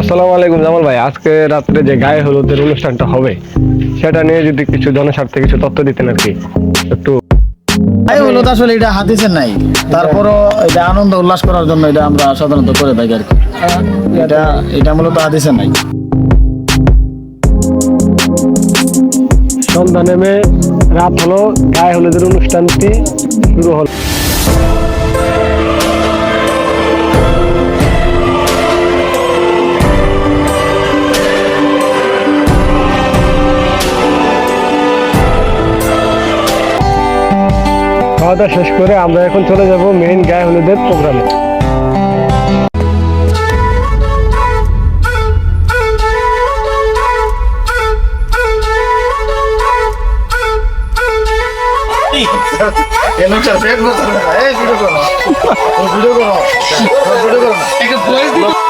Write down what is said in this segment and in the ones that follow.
আসসালামু আলাইকুম জামাল ভাই। আজকে রাত্রে যে গায়ে হলুদের অনুষ্ঠানটা হবে সেটা নিয়ে যদি কিছু জনস্বার্থে কিছু তথ্য দিতেন আর কি। একটু তাই হলো তো আসলে এটা হাদিসের নাই। তারপরও এটা আনন্দ উল্লাস করার জন্য এটা আমরা সাধারণত করে থাকি আর কি। এটা এটা মূলত হাদিসের নাই। সন্ধ্যা নেমে রাত হলো গায়ে হলুদের অনুষ্ঠানটি শুরু হলো। খাওয়া দাওয়া শেষ করে আমরা এখন চলে যাব মেইন গায়ে হলুদের প্রোগ্রামে मैं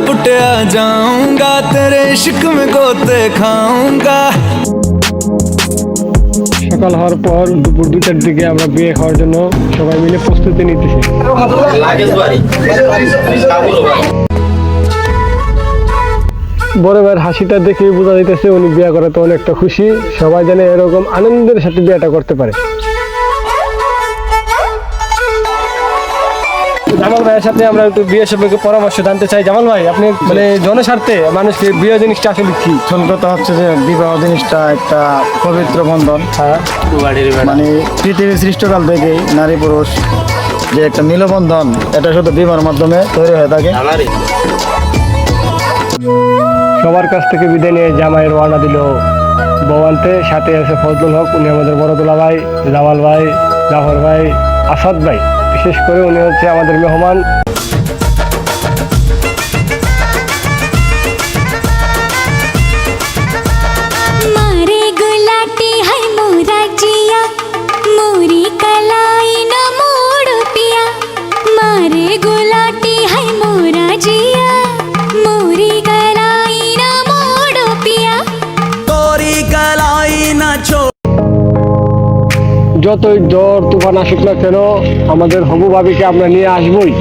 पुटिया जाऊंगा तेरे इश्क में गोते खाऊंगा সকাল হওয়ার পর দুপুর দুটার দিকে আমরা বিয়ে খাওয়ার জন্য সবাই মিলে প্রস্তুতি নিতেছি বড় ভাইয়ের হাসিটা দেখে বোঝা যাইতেছে উনি বিয়ে করাতে অনেকটা খুশি সবাই যেন এরকম আনন্দের সাথে বিয়েটা করতে পারে ভাইয়ের সাথে আমরা একটু বিয়ে সম্পর্কে পরামর্শ জানতে চাই। জামাল ভাই আপনি মানে জনস্বার্থে মানুষকে বিয়ে জিনিসটা আসলে কি? আসল কথা হচ্ছে যে বিবাহ জিনিসটা একটা পবিত্র বন্ধন। হ্যাঁ। মানে পৃথিবীর সৃষ্টকাল থেকেই নারী পুরুষ যে একটা মিলবন্ধন এটা শুধু বিবাহের মাধ্যমে তৈরি হয়ে থাকে। সবার কাছ থেকে বিদায় নিয়ে জামাইয়ের রওনা দিল বৌয়ান্তে সাথে আছে ফজলুল হক উনি আমাদের বড় দুলা ভাই জামাল ভাই জাফর ভাই আসাদ ভাই। বিশেষ করে উনি হচ্ছে আমাদের মেহমান। যতই জ্বর, তুফান আসুক না কেন, আমাদের হবু ভাবিকে আমরা নিয়ে আসবই।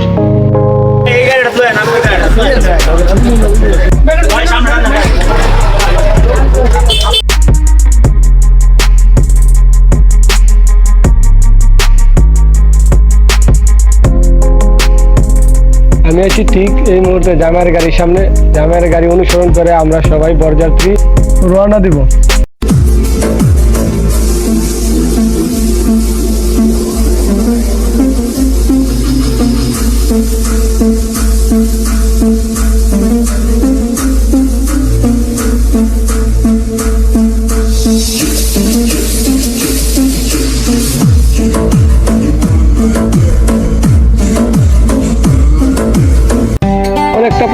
আমি আছি ঠিক এই মুহূর্তে জামাইয়ের গাড়ির সামনে। জামাইয়ের গাড়ি অনুসরণ করে আমরা সবাই বরযাত্রী। রওনা দিব।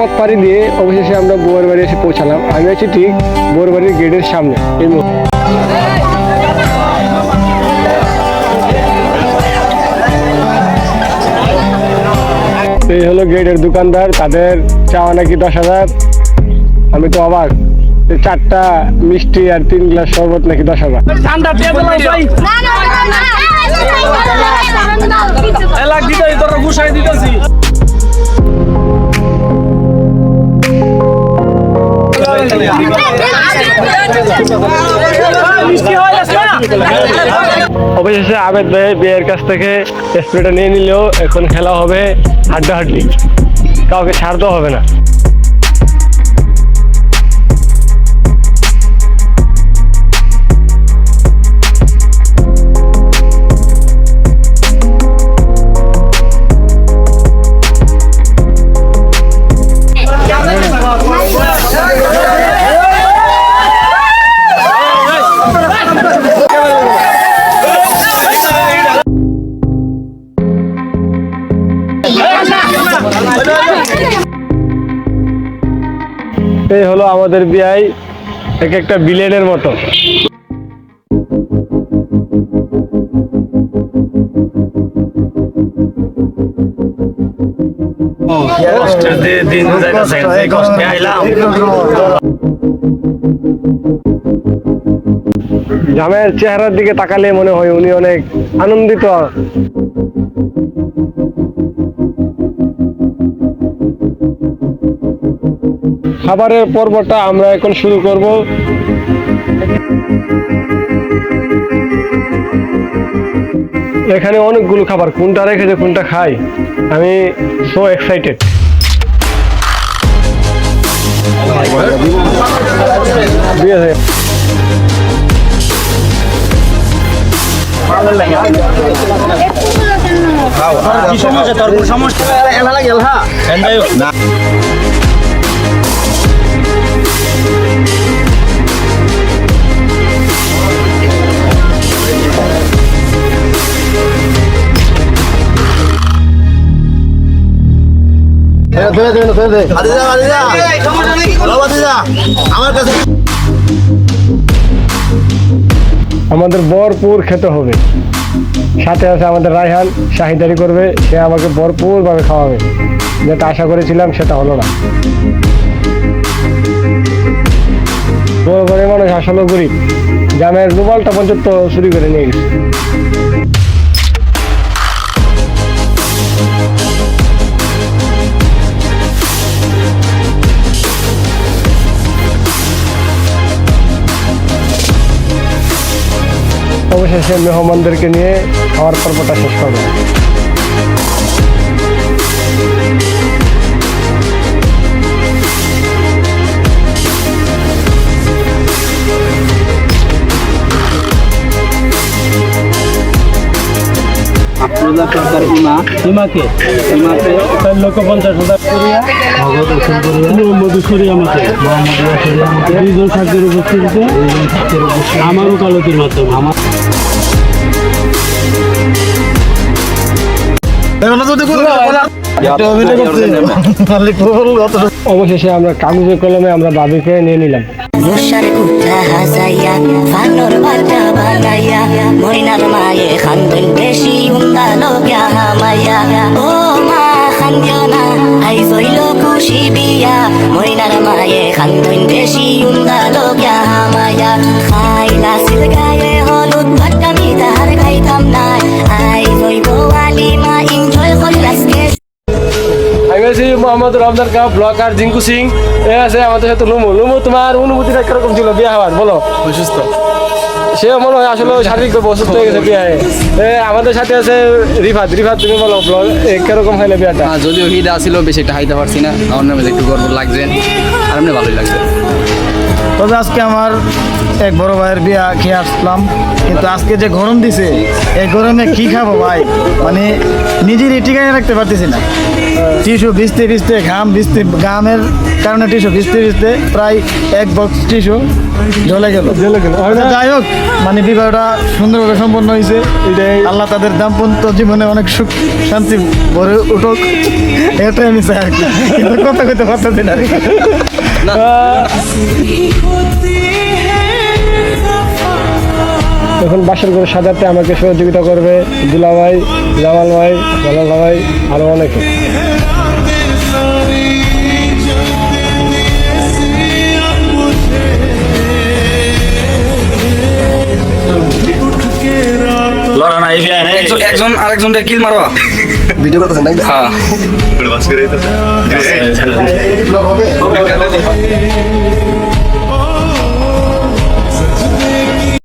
পথ পাড়ি দিয়ে অবশেষে আমরা বউয়ের বাড়ি এসে পৌঁছালাম আমি আছি ঠিক বউয়ের বাড়ির গেটের সামনে এই। এই হলো গেটের দোকানদার তাদের চাওয়া নাকি দশ হাজার আমি তো অবাক চারটা মিষ্টি আর তিন গ্লাস শরবত নাকি দশ হাজার অবশেষে আবেদ ভাই বিয়ের কাছ থেকে স্প্রেটা নিয়ে নিলেও এখন খেলা হবে হাড্ডাহাড্ডি। কাউকে ছাড়তেও হবে না। আমাদের বিআই এক একটা বিলেনের মতো। দিন চেহারার দিকে তাকালে মনে হয় উনি অনেক আনন্দিত। খাবারের পর্বটা আমরা এখন শুরু করব। এখানে অনেকগুলো খাবার কোনটা রেখেছে কোনটা খাই? আমি সো এক্সাইটেড সমস্যা? এলা আমাদের ভরপুর খেতে হবে। সাথে আছে আমাদের রায়হান শাহিদারি করবে সে আমাকে ভরপুর ভাবে খাওয়াবে। যেটা আশা করেছিলাম সেটা হলো না। বড় বড় মানুষ আসলে গরিব। গ্রামের রুমালটা পর্যন্ত চুরি করে নিয়ে গেছে। অবশেষে মেহমানদেরকে নিয়ে খাওয়ার পর্বটা শেষ করব। লক্ষ পঞ্চাশ হাজার করিয়া মোহাম্মদ সরি আমাকে। দুইজন সাক্ষীর উপস্থিতিতে আমার ওকালতির মাধ্যমে। আমার অবশেষে আমরা কাগজে কলমে আমরা বাবিকে নিয়ে নিলাম। মুশার কুঠা হাসাইয়া ফানোর বাটা বানাইয়া মইনার মায়ে খান্দন বেশি উন্দালো গ্যা হামাইয়া ও মা খান্দিও না আই জইল খুশি বিয়া মইনার মায়ে খান্দন বেশি উন্দালো গ্যা হামাইয়া খাইলা সিল গায়ে হলুদ ভাট্টা মিদার খাইতাম নাই আই জইব আলিমা এনজয় করিলাসকে আমি আছি মোহাম্মদ রমজান কা ব্লগার জিঙ্কু সিং এ আছে আমাদের সাথে লুমু লুমু তোমার অনুভূতিটা কীরকম ছিল বিয়ে হওয়ার বলো অসুস্থ সে মনে হয় আসলে শারীরিক অসুস্থ হয়ে গেছে বিয়ে আমাদের সাথে আছে রিফাত। রিফাত তুমি বলো ব্লগ কীরকম হইলে বিয়েটা? হ্যাঁ যদিও হিট আসছিল বেশি একটা হাইতে পারছি না। আমার নামে একটু গর্ব লাগছে আর এমনি ভালোই লাগছে। তবে আজকে আমার এক বড় ভাইয়ের বিয়া খেয়ে আসলাম। কিন্তু আজকে যে গরম দিছে এই গরমে কি খাব ভাই? মানে নিজেরই টিকায় রাখতে পারতেছি না। টিস্যু ভিজতে ভিজতে ঘাম ভিজতে ঘামের কারণে টিস্যু ভিজতে ভিজতে প্রায় এক বক্স টিস্যু জ্বলে গেল। জ্বলে গেল। যাই হোক মানে বিবাহটা সুন্দরভাবে সম্পন্ন হয়েছে। আল্লাহ তাদের দাম্পত্য জীবনে অনেক সুখ শান্তি ভরে উঠুক। এটাই আমি চাই আর কি। কিন্তু কথা কইতে পারতেছি না। এখন বাসের করে সাজাতে আমাকে সহযোগিতা করবে দুলা ভাই জামাল ভাই জালাল ভাই আরও অনেকে। একজন একজন আরেকজনকে কিল মারবা ভিডিও করতেছেন নাকি হ্যাঁ